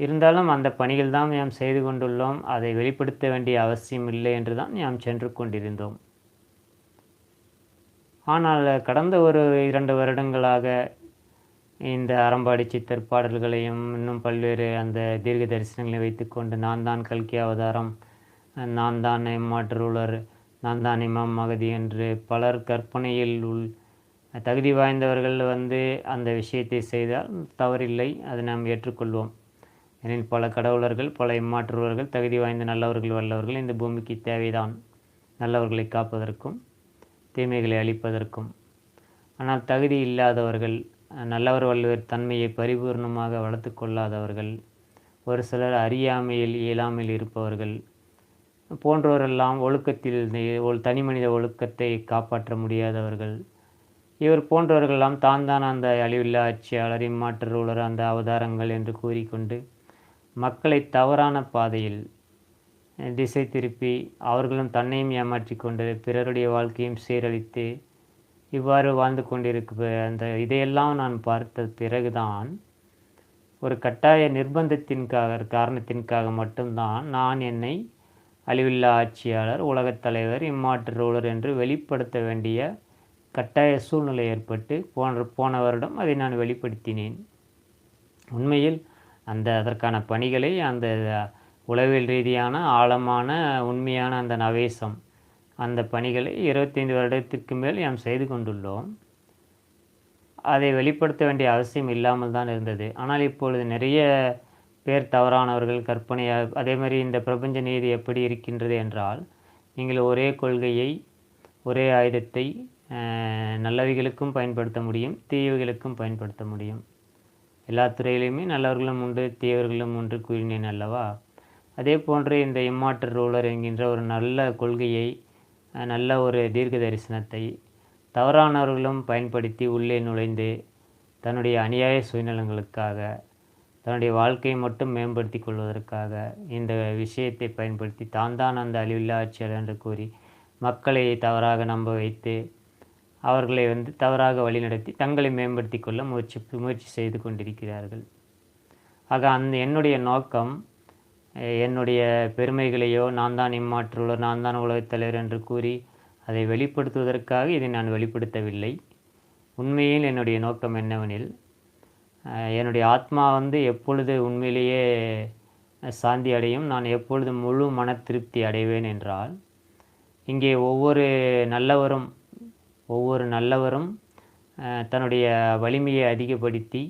இருந்தாலும் அந்த பணிகள் தான் நாம் செய்து கொண்டுள்ளோம். அதை வெளிப்படுத்த வேண்டிய அவசியம் இல்லை என்று தான் நாம் சென்று கொண்டிருந்தோம். ஆனால் கடந்த ஒரு இரண்டு வருடங்களாக இந்த அறம்பாடி சித்தர் பாடல்களையும் இன்னும் பல்வேறு அந்த தீர்க்க தரிசனங்களை வைத்துக்கொண்டு நான் தான் கல்கி அவதாரம் நான் தான் எம்மாற்றூலர் நான் தான் இமாம் மகதி என்று பலர் கற்பனையில் உள் தகுதி வாய்ந்தவர்கள் வந்து அந்த விஷயத்தை செய்தால் தவறில்லை. அதை நாம் ஏற்றுக்கொள்வோம். எனில் பல கடவுளர்கள் பல இம்மாற்றுவர்கள் தகுதி வாய்ந்த நல்லவர்கள் வல்லவர்கள் இந்த பூமிக்கு தேவைதான். நல்லவர்களை காப்பதற்கும் தீமைகளை அழிப்பதற்கும். ஆனால் தகுதி இல்லாதவர்கள் நல்லவர் வல்லுவர் தன்மையை பரிபூர்ணமாக வளர்த்து கொள்ளாதவர்கள் ஒரு சிலர் அறியாமையில் இயலாமையில் இருப்பவர்கள் போன்றோரெல்லாம் ஒழுக்கத்தில் ஒரு தனி மனித ஒழுக்கத்தை காப்பாற்ற முடியாதவர்கள். இவர் போன்றவர்களெல்லாம் தான் தான் அந்த அழிவில்லா ஆட்சியாளர் இம்மாற்றூலர் அந்த அவதாரங்கள் என்று கூறிக்கொண்டு மக்களை தவறான பாதையில் திசை திருப்பி அவர்களும் தன்னையும் ஏமாற்றி கொண்டு பிறருடைய வாழ்க்கையும் சீரழித்து இவ்வாறு வாழ்ந்து கொண்டிருக்க அந்த இதையெல்லாம் நான் பார்த்த பிறகுதான் ஒரு கட்டாய நிர்பந்தத்தின்காக காரணத்திற்காக மட்டும்தான் நான் என்னை அழிவில்லா ஆட்சியாளர் உலகத் தலைவர் இம்மாற்று ரூலர் என்று வெளிப்படுத்த வேண்டிய கட்டாய சூழ்நிலை ஏற்பட்டு போன்ற போன வருடம் அதை நான் வெளிப்படுத்தினேன். உண்மையில் அந்த அதற்கான பணிகளை அந்த உளவியல் ரீதியான ஆழமான உண்மையான அந்த நவேசம் அந்த பணிகளை இருபத்தைந்து வருடத்திற்கு மேல் நாம் செய்து கொண்டுள்ளோம். அதை வெளிப்படுத்த வேண்டிய அவசியம் இல்லாமல் தான் இருந்தது. ஆனால் இப்பொழுது நிறைய பேர் தவறானவர்கள் கற்பனையாக அதே மாதிரி இந்த பிரபஞ்ச நீதி எப்படி இருக்கின்றது என்றால் நீங்கள் ஒரே கொள்கையை ஒரே ஆயுதத்தை நல்லவைகளுக்கும் பயன்படுத்த முடியும் தீயவைகளுக்கும் பயன்படுத்த முடியும். எல்லா துறையிலையுமே நல்லவர்களும் உண்டு தீயவர்களும் உண்டு கூறினேன் அல்லவா? அதே போன்று இந்த இம்மாற்று ரூலர் என்கின்ற ஒரு நல்ல கொள்கையை நல்ல ஒரு தீர்க்க தரிசனத்தை தவறானவர்களும் பயன்படுத்தி உள்ளே நுழைந்து தன்னுடைய அநியாய சுயநலங்களுக்காக தன்னுடைய வாழ்க்கையை மட்டும் மேம்படுத்தி கொள்வதற்காக இந்த விஷயத்தை பயன்படுத்தி தான் தான் அந்த அழிவில்லா ஆட்சியாளர் என்று கூறி மக்களை தவறாக நம்ப வைத்து அவர்களை வந்து தவறாக வழிநடத்தி தங்களை மேம்படுத்தி கொள்ள முயற்சி முயற்சி செய்து கொண்டிருக்கிறார்கள். ஆக அந்த என்னுடைய நோக்கம் என்னுடைய பெருமைகளையோ நான் தான் இம்மாற்றுள்ளர் நான் தான் உலகத் தலைவர் என்று கூறி அதை வெளிப்படுத்துவதற்காக இதை நான் வெளிப்படுத்தவில்லை. உண்மையில் என்னுடைய நோக்கம் என்னவெனில் என்னுடைய ஆத்மா வந்து எப்பொழுது உண்மையிலேயே சாந்தி அடையும் நான் எப்பொழுது முழு மன திருப்தி அடைவேன் என்றால் இங்கே ஒவ்வொரு நல்லவரும் ஒவ்வொரு நல்லவரும் தன்னுடைய வலிமையை அதிகப்படுத்தி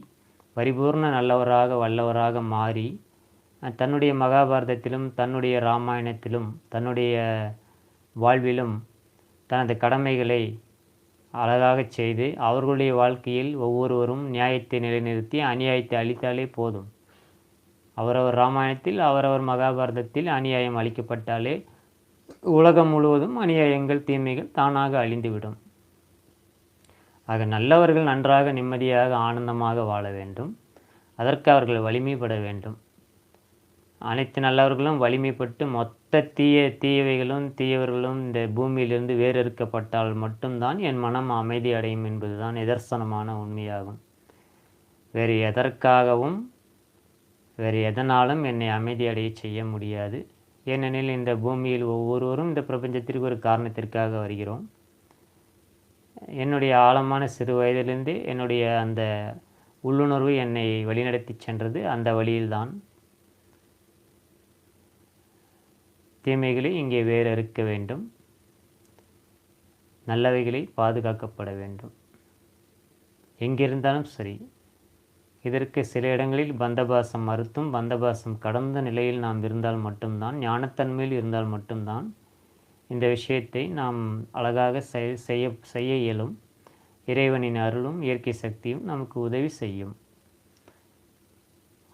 பரிபூர்ண நல்லவராக வல்லவராக மாறி தன்னுடைய மகாபாரதத்திலும் தன்னுடைய ராமாயணத்திலும் தன்னுடைய வாழ்விலும் தனது கடமைகளை அழகாக செய்து அவர்களுடைய வாழ்க்கையில் ஒவ்வொருவரும் நியாயத்தை நிலைநிறுத்தி அநியாயத்தை அளித்தாலே போதும். அவரவர் ராமாயணத்தில் அவரவர் மகாபாரதத்தில் அநியாயம் அளிக்கப்பட்டாலே உலகம் முழுவதும் அநியாயங்கள் தீமைகள் தானாக அழிந்துவிடும். ஆக நல்லவர்கள் நன்றாக நிம்மதியாக ஆனந்தமாக வாழ வேண்டும். அதற்கு அவர்கள் வலிமைப்பட வேண்டும். அனைத்து நல்லவர்களும் வலிமைப்பட்டு மொத்த தீய தீயவைகளும் தீயவர்களும் இந்த பூமியிலிருந்து வேறறுக்கப்பட்டால் மட்டும்தான் என் மனம் அமைதி அடையும் என்பதுதான் நிதர்சனமான உண்மையாகும். வேறு எதற்காகவும் வேறு எதனாலும் என்னை அமைதி அடைய செய்ய முடியாது. ஏனெனில் இந்த பூமியில் ஒவ்வொருவரும் இந்த பிரபஞ்சத்திற்கு ஒரு காரணத்திற்காக வருகிறோம். என்னுடைய ஆழமான சிறு வயதிலிருந்து என்னுடைய அந்த உள்ளுணர்வு என்னை வழிநடத்தி சென்றது. அந்த வழியில்தான் தீமைகளை இங்கே வேறறுக்க வேண்டும். நல்லவைகளை பாதுகாக்கப்பட வேண்டும். எங்கிருந்தாலும் சரி இதற்கு சில இடங்களில் பந்தபாசம் மறுத்தும் பந்தபாசம் கடந்த நிலையில் நாம் இருந்தால் மட்டும்தான் ஞானத்தன்மையில் இருந்தால் மட்டும்தான் இந்த விஷயத்தை நாம் அழகாக செய்ய செய்ய இயலும். இறைவனின் அருளும் இயற்கை சக்தியும் நமக்கு உதவி செய்யும்.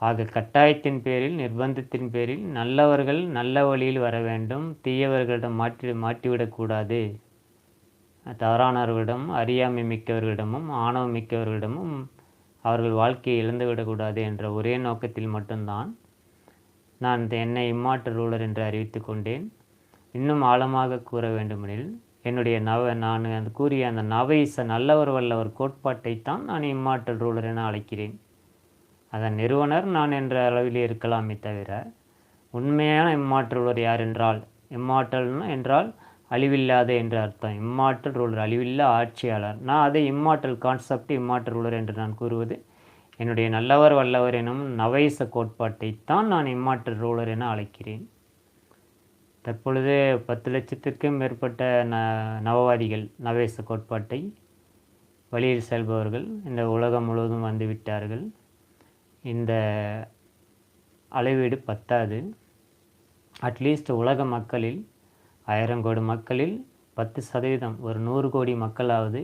ஆக கட்டாயத்தின் பேரில் நிர்பந்தத்தின் பேரில் நல்லவர்கள் நல்ல வழியில் வர வேண்டும். தீயவர்களிடம் மாற்றி மாற்றிவிடக்கூடாது தவறானவர்களிடம் அறியாமை மிக்கவர்களிடமும் ஆணவம் மிக்கவர்களிடமும் அவர்கள் வாழ்க்கையை இழந்துவிடக்கூடாது என்ற ஒரே நோக்கத்தில் மட்டும்தான் நான் இந்த என்னை இம்மாற்று ரூலர் என்று அறிவித்து கொண்டேன். இன்னும் ஆழமாக கூற வேண்டுமெனில் என்னுடைய நவ நான் அந்த கூறிய அந்த நவைச நல்லவர் வல்லவர் கோட்பாட்டை தான் நான் இம்மாற்றல் ரூலர் என அழைக்கிறேன். அதன் நிறுவனர் நான் என்ற அளவில் இருக்கலாமே தவிர உண்மையான இம்மாற்றலூர் யார் என்றால் இம்மாற்றல்னா என்றால் அழிவில்லாத என்று அர்த்தம். இம்மாற்றல் ரூலர் அழிவில்லா ஆட்சியாளர். நான் அதை இம்மாற்றல் கான்செப்ட் இம்மாற்றல் ரூலர் என்று நான் கூறுவது. என்னுடைய நல்லவர் வல்லவர் எனும் நவைச கோட்பாட்டைத்தான் நான் இம்மாற்றல் ரூலர் என அழைக்கிறேன். தற்பொழுது பத்து லட்சத்திற்கும் மேற்பட்ட ந நவவாதிகள் நவேச கோட்பாட்டை வழியில் செல்பவர்கள் இந்த உலகம் முழுவதும் வந்து விட்டார்கள் இந்த அளவீடு பத்தாது. அட்லீஸ்ட் உலக மக்களில் ஆயிரம் கோடி மக்களில் பத்து சதவீதம் ஒரு நூறு கோடி மக்களாவது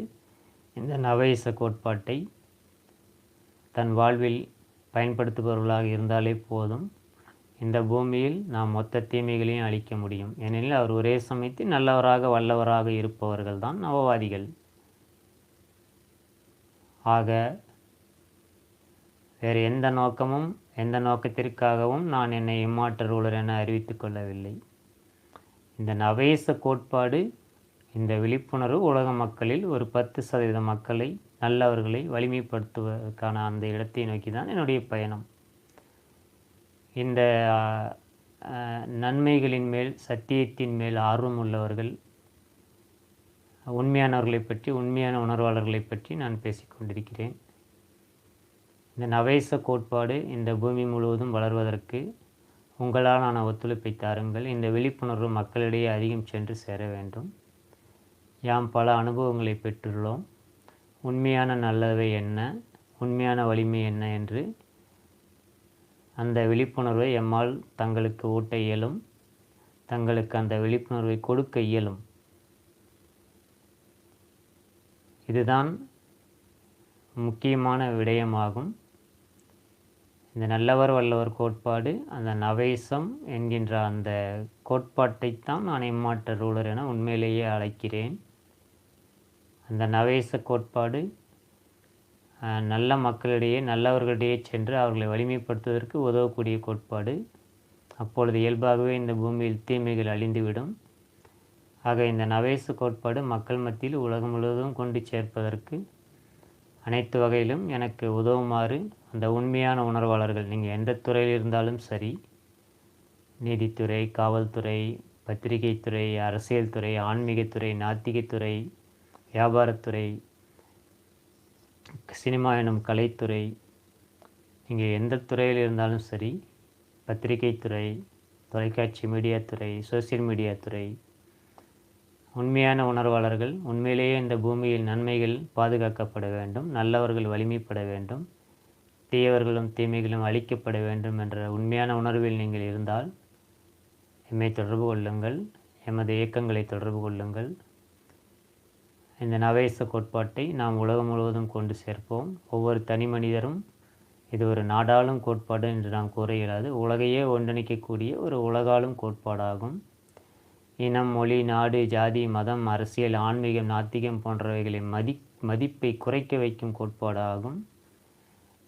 இந்த நவயச கோட்பாட்டை தன் வாழ்வில் பயன்படுத்துபவர்களாக இருந்தாலே போதும். இந்த பூமியில் நாம் மொத்த தீமைகளையும் அழிக்க முடியும். ஏனெனில் அவர் ஒரே சமயத்தில் நல்லவராக வல்லவராக இருப்பவர்கள் தான் நவவாதிகள். ஆக வேறு எந்த நோக்கமும் எந்த நோக்கத்திற்காகவும் நான் என்னை இம்மாற்ற ரூலர் என அறிவித்துக் கொள்ளவில்லை. இந்த நவேச கோட்பாடு இந்த விழிப்புணர்வு உலக மக்களில் ஒரு பத்து சதவீத மக்களை நல்லவர்களை வலிமைப்படுத்துவதற்கான அந்த இடத்தை நோக்கி தான் என்னுடைய பயணம். இந்த நன்மைகளின் மேல் சத்தியத்தின் மேல் ஆர்வம் உள்ளவர்கள் உண்மையானவர்களை பற்றி உண்மையான உணர்வாளர்களை பற்றி நான் பேசிக்கொண்டிருக்கிறேன் இந்த நவேச கோட்பாடு இந்த பூமி முழுவதும் வளர்வதற்கு உங்களாலான ஒத்துழைப்பை தாருங்கள். இந்த விழிப்புணர்வு மக்களிடையே அதிகம் சென்று சேர வேண்டும். யாம் பல அனுபவங்களை பெற்றுள்ளோம். உண்மையான நல்லவை என்ன? உண்மையான வலிமை என்ன? என்று அந்த விழிப்புணர்வை எம்மால் தங்களுக்கு ஊட்ட இயலும். தங்களுக்கு அந்த விழிப்புணர்வை கொடுக்க இயலும். இதுதான் முக்கியமான விடயமாகும். இந்த நல்லவர் வல்லவர் கோட்பாடு அந்த நவேசம் என்கின்ற அந்த கோட்பாட்டைத்தான் நான் இம்மாற்ற ரூலர் என உண்மையிலேயே அழைக்கிறேன். அந்த நவேச கோட்பாடு நல்ல மக்களிடையே நல்லவர்களிடையே சென்று அவர்களை வலிமைப்படுத்துவதற்கு உதவக்கூடிய கோட்பாடு. அப்பொழுது இயல்பாகவே இந்த பூமியில் தீமைகள் அழிந்துவிடும். ஆக இந்த நவேசு கோட்பாடு மக்கள் மத்தியில் உலகம் முழுவதும் கொண்டு சேர்ப்பதற்கு அனைத்து வகையிலும் எனக்கு உதவுமாறு அந்த உண்மையான உணர்வாளர்கள் நீங்கள் எந்த துறையில் இருந்தாலும் சரி நீதித்துறை காவல்துறை பத்திரிகைத்துறை அரசியல் துறை ஆன்மீகத்துறை நாத்திகத்துறை வியாபாரத்துறை சினிமா எனும் கலைத்துறை நீங்கள் எந்த துறையில் இருந்தாலும் சரி பத்திரிகைத்துறை தொலைக்காட்சி மீடியாத்துறை சோசியல் மீடியாத்துறை உண்மையான உணர்வாளர்கள் உண்மையிலேயே இந்த பூமியில் நன்மைகள் பாதுகாக்கப்பட வேண்டும் நல்லவர்கள் வலிமைப்பட வேண்டும் தீயவர்களும் தீமைகளும் அழிக்கப்பட வேண்டும் என்ற உண்மையான உணர்வில் நீங்கள் இருந்தால் எம்மை தொடர்பு கொள்ளுங்கள் எமது இயக்கங்களை தொடர்பு கொள்ளுங்கள். இந்த நவேச கோட்பாட்டை நாம் உலகம் முழுவதும் கொண்டு சேர்ப்போம். ஒவ்வொரு தனி மனிதரும் இது ஒரு நாடாளும் கோட்பாடு என்று நாம் கூற இயலாது. உலகையே ஒன்றிணைக்கக்கூடிய ஒரு உலகாலும் கோட்பாடாகும். இனம் மொழி நாடு ஜாதி மதம் அரசியல் ஆன்மீகம் நாத்திகம் போன்றவைகளை மதி மதிப்பை குறைக்க வைக்கும் கோட்பாடாகும்.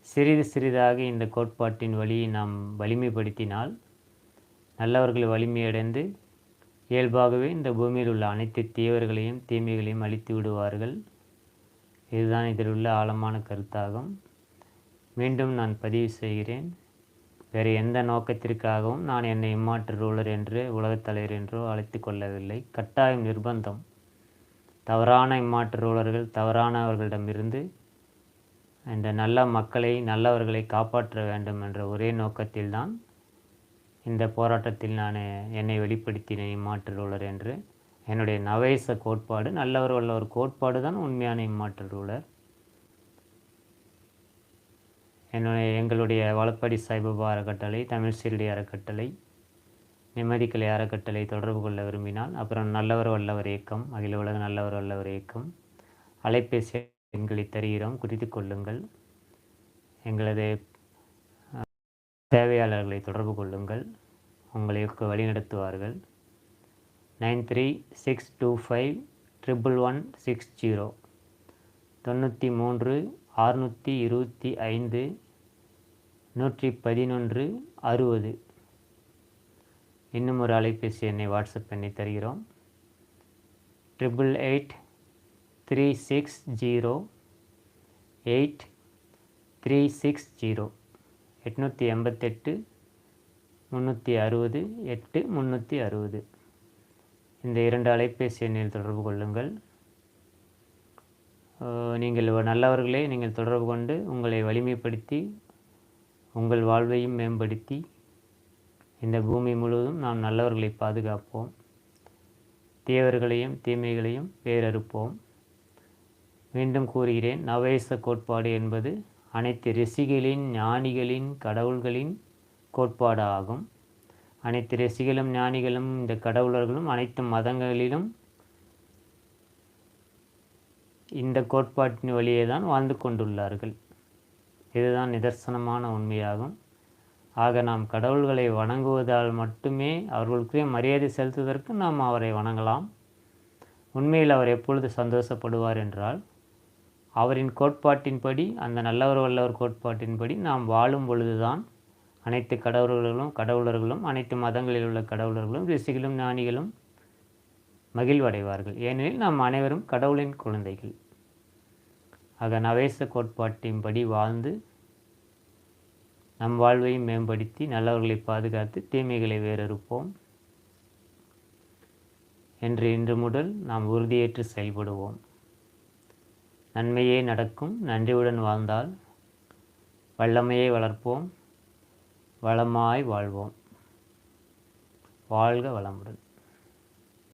சிறிது சிறிதாக இந்த கோட்பாட்டின் வழியை நாம் வலிமைப்படுத்தினால் நல்லவர்கள் வலிமையடைந்து இயல்பாகவே இந்த பூமியில் உள்ள அனைத்து தீவர்களையும் தீமைகளையும் அழித்து விடுவார்கள். இதுதான் இதில் உள்ள ஆழமான கருத்தாகும். மீண்டும் நான் பதிவு செய்கிறேன். வேறு எந்த நோக்கத்திற்காகவும் நான் என்னை இம்மாற்று ரூலர் என்று உலகத் தலைவர் என்றோ அழைத்து கொள்ளவில்லை. கட்டாயம் நிர்பந்தம் தவறான இம்மாற்று ரூலர்கள் தவறானவர்களிடமிருந்து இந்த நல்ல மக்களை நல்லவர்களை காப்பாற்ற வேண்டும் என்ற ஒரே நோக்கத்தில்தான் இந்த போராட்டத்தில் நான் என்னை வெளிப்படுத்தினேன் இம்மாற்று ரூலர் என்று. என்னுடைய நவேச கோட்பாடு நல்லவர் வல்லவர் கோட்பாடு தான் உண்மையான இம்மாற்று ரூலர் என்னுடைய எங்களுடைய வளப்படி சாய்பாபா அறக்கட்டளை தமிழ் சீரடி அறக்கட்டளை நிம்மதிக்கலை அறக்கட்டளை தொடர்பு கொள்ள விரும்பினால் அப்புறம் நல்லவர் வல்லவர் இயக்கம் அகில உலக நல்லவர் வல்லவர் இயக்கம் அலைபேசி எண்களை தருகிறோம் குறித்து கொள்ளுங்கள். எங்களது சேவையாளர்களை தொடர்பு கொள்ளுங்கள். உங்களுக்கு வழிநடத்துவார்கள். Nine three six two five triple one six zero. தொண்ணூற்றி மூன்று அறுநூற்றி இருபத்தி ஐந்து நூற்றி பதினொன்று அறுபது. இன்னும் ஒரு அலைபேசி எண்ணை வாட்ஸ்அப் எண்ணை தருகிறோம். Triple eight three six zero eight three six zero. எட்நூற்றி எண்பத்தெட்டு முந்நூற்றி அறுபது எட்டு முந்நூற்றி அறுபது. இந்த இரண்டு அலைபேசி எண்ணில் தொடர்பு கொள்ளுங்கள். நீங்கள் நல்லவர்களே நீங்கள் தொடர்பு கொண்டு உங்களை வலிமைப்படுத்தி உங்கள் வாழ்வையும் மேம்படுத்தி இந்த பூமி முழுவதும் நாம் நல்லவர்களை பாதுகாப்போம். தீயவர்களையும் தீமைகளையும் வேறறுப்போம் மீண்டும் கூறுகிறேன் நவேச கோட்பாடு என்பது அனைத்து ரிஷிகளின் ஞானிகளின் கடவுள்களின் கோட்பாடு ஆகும் அனைத்து ரிஷிகளும் ஞானிகளும் இந்த கடவுளர்களும் அனைத்து மதங்களிலும் இந்த கோட்பாட்டின் வழியே தான் வாழ்ந்து கொண்டுள்ளார்கள். இதுதான் நிதர்சனமான உண்மையாகும். ஆக நாம் கடவுள்களை வணங்குவதால் மட்டுமே அவர்களுக்கு மரியாதை செலுத்துவதற்கு நாம் அவரை வணங்கலாம். உண்மையில் அவர் எப்பொழுது சந்தோஷப்படுவார் என்றால் அவரின் கோட்பாட்டின்படி அந்த நல்லவர் வல்லவர் கோட்பாட்டின்படி நாம் வாழும் பொழுதுதான் அனைத்து கடவுளர்களும் கடவுளர்களும் அனைத்து மதங்களில் உள்ள கடவுளர்களும் ரிஷிகளும் ஞானிகளும் மகிழ்வடைவார்கள். ஏனெனில் நாம் அனைவரும் கடவுளின் குழந்தைகள். ஆக நவேச கோட்பாட்டின்படி வாழ்ந்து நம் வாழ்வையும் மேம்படுத்தி நல்லவர்களை பாதுகாத்து தீமைகளை வேறறுப்போம். என்று இன்று முதல் நாம் உறுதியேற்று செயல்படுவோம். நன்மையே நடக்கும் நன்றியுடன் வாழ்ந்தால் வல்லமையை வளர்ப்போம் வளமாய் வாழ்வோம். வாழ்க வளமுடன்.